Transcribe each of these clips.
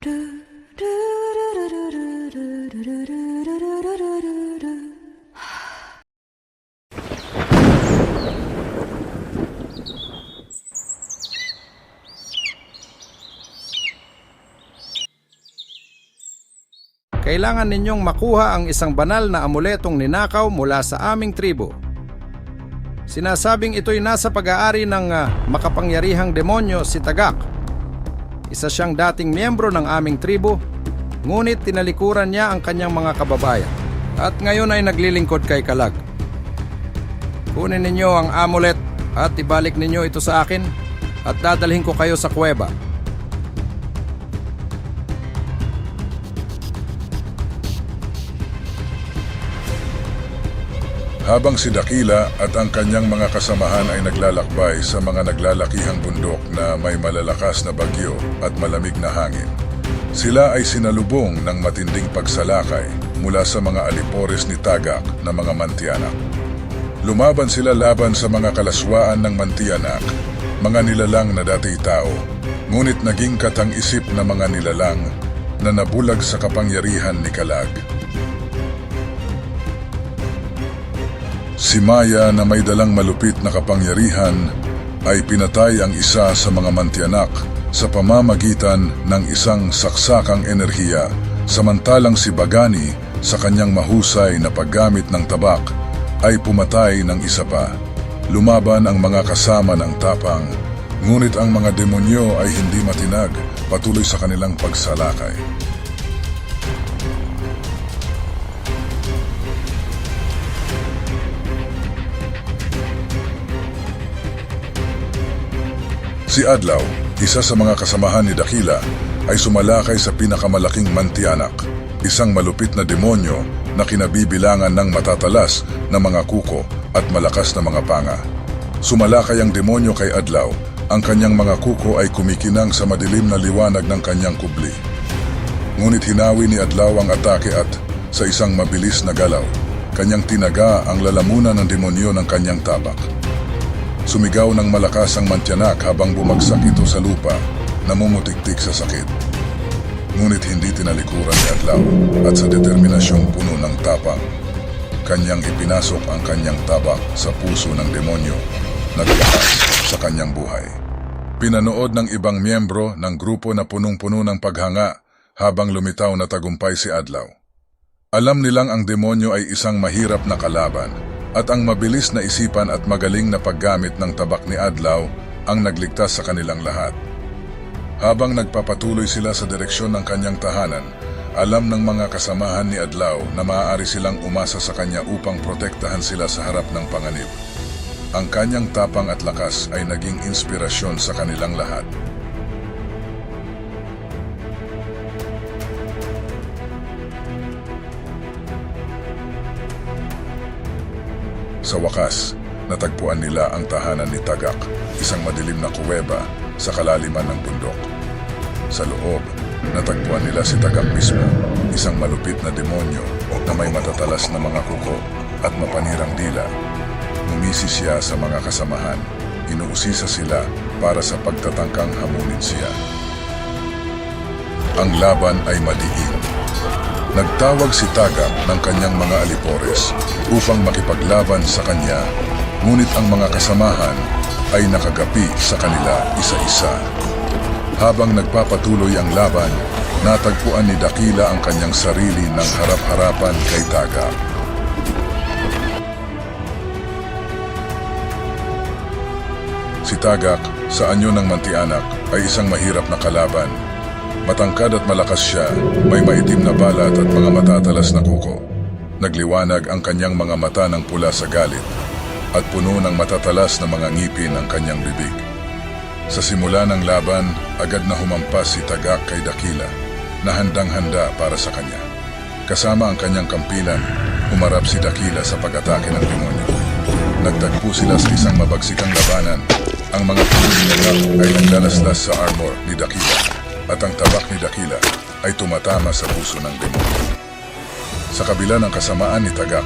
Kailangan ninyong makuha ang isang banal na amuletong ninakaw mula sa aming tribo. Sinasabing ito'y nasa pag-aari ng ah, makapangyarihang demonyo si Tagak. Isa siyang dating miyembro ng aming tribo, ngunit tinalikuran niya ang kanyang mga kababayan. At ngayon ay naglilingkod kay Kalag. Kunin ninyo ang amulet at ibalik ninyo ito sa akin at dadalhin ko kayo sa kuweba. Habang si Dakila at ang kanyang mga kasamahan ay naglalakbay sa mga naglalakihang bundok na may malalakas na bagyo at malamig na hangin, sila ay sinalubong ng matinding pagsalakay mula sa mga alipores ni Tagak na mga Mantianak. Lumaban sila laban sa mga kalaswaan ng Mantianak, mga nilalang na dati tao, ngunit naging katang-isip na mga nilalang na nabulag sa kapangyarihan ni Kalag. Si Maya na may dalang malupit na kapangyarihan ay pinatay ang isa sa mga mantianak sa pamamagitan ng isang saksakang enerhiya samantalang si Bagani sa kanyang mahusay na paggamit ng tabak ay pumatay ng isa pa. Lumaban ang mga kasama ng tapang, ngunit ang mga demonyo ay hindi matinag patuloy sa kanilang pagsalakay. Si Adlaw, isa sa mga kasamahan ni Dakila, ay sumalakay sa pinakamalaking mantianak, isang malupit na demonyo na kinabibilangan ng matatalas na mga kuko at malakas na mga panga. Sumalakay ang demonyo kay Adlaw, ang kanyang mga kuko ay kumikinang sa madilim na liwanag ng kanyang kubli. Ngunit hinawi ni Adlaw ang atake at sa isang mabilis na galaw, kanyang tinaga ang lalamunan ng demonyo ng kanyang tabak. Sumigaw ng malakas ang mantyanak habang bumagsak ito sa lupa, namumutiktik sa sakit. Ngunit hindi tinalikuran ni Adlaw at sa determinasyong puno ng tapang, kanyang ipinasok ang kanyang tabak sa puso ng demonyo, naglakas sa kanyang buhay. Pinanood ng ibang miyembro ng grupo na punong-puno ng paghanga habang lumitaw na tagumpay si Adlaw. Alam nilang ang demonyo ay isang mahirap na kalaban at ang mabilis na isipan at magaling na paggamit ng tabak ni Adlaw ang nagligtas sa kanilang lahat. Habang nagpapatuloy sila sa direksyon ng kanyang tahanan, alam ng mga kasamahan ni Adlaw na maaari silang umasa sa kanya upang protektahan sila sa harap ng panganib. Ang kanyang tapang at lakas ay naging inspirasyon sa kanilang lahat. Sa wakas, natagpuan nila ang tahanan ni Tagak, isang madilim na kuweba sa kalaliman ng bundok. Sa loob, natagpuan nila si Tagak mismo, isang malupit na demonyo na may matatalas na mga kuko at mapanirang dila. Ngumisi siya sa mga kasamahan, inuusisa sila para sa pagtatangkang hamunin siya. Ang laban ay madiin. Nagtawag si Tagak ng kanyang mga alipores upang makipaglaban sa kanya, ngunit ang mga kasamahan ay nakagapi sa kanila isa-isa. Habang nagpapatuloy ang laban, natagpuan ni Dakila ang kanyang sarili ng harap-harapan kay Tagak. Si Tagak, sa anyo ng Mantianak, ay isang mahirap na kalaban Matangkad at malakas siya, may maitim na balat at mga matatalas na kuko. Nagliwanag ang kanyang mga mata ng pula sa galit at puno ng matatalas na mga ngipin ang kanyang bibig. Sa simula ng laban, agad na humampas si Tagak kay Dakila na handang-handa para sa kanya. Kasama ang kanyang kampilan, humarap si Dakila sa pag-atake ng demonyo. Nagtagpo sila sa isang mabagsikang labanan. Ang mga Tagak ay naglalaslas sa armor ni Dakila at ang tabak ni Dakila ay tumatama sa puso ng demonyo. Sa kabila ng kasamaan ni Tagak,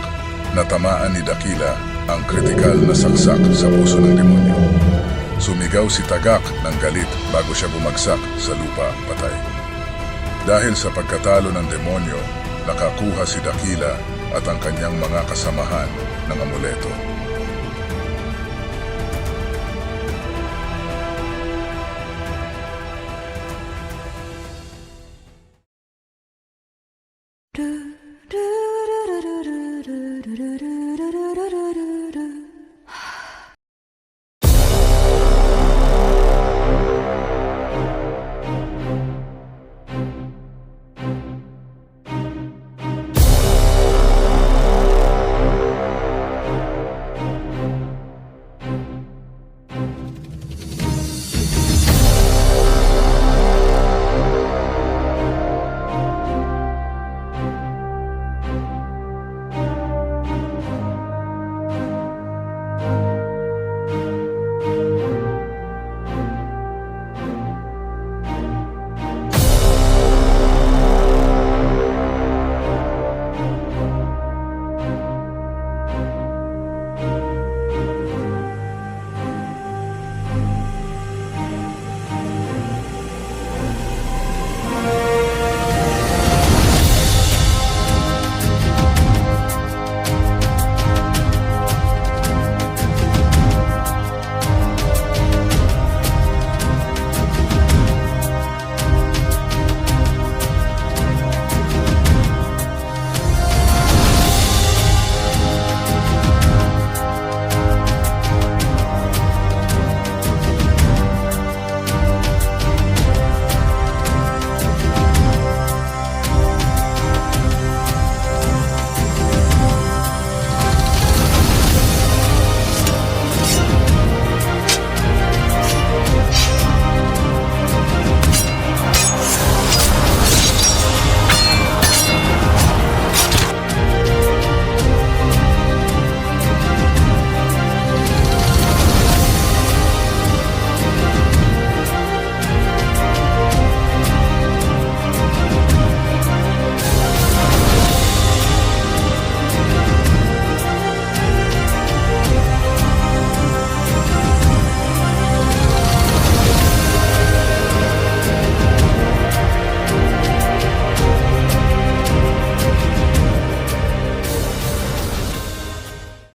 natamaan ni Dakila ang kritikal na saksak sa puso ng demonyo. Sumigaw si Tagak ng galit bago siya bumagsak sa lupa patay. Dahil sa pagkatalo ng demonyo, nakakuha si Dakila at ang kanyang mga kasamahan ng amuleto. Do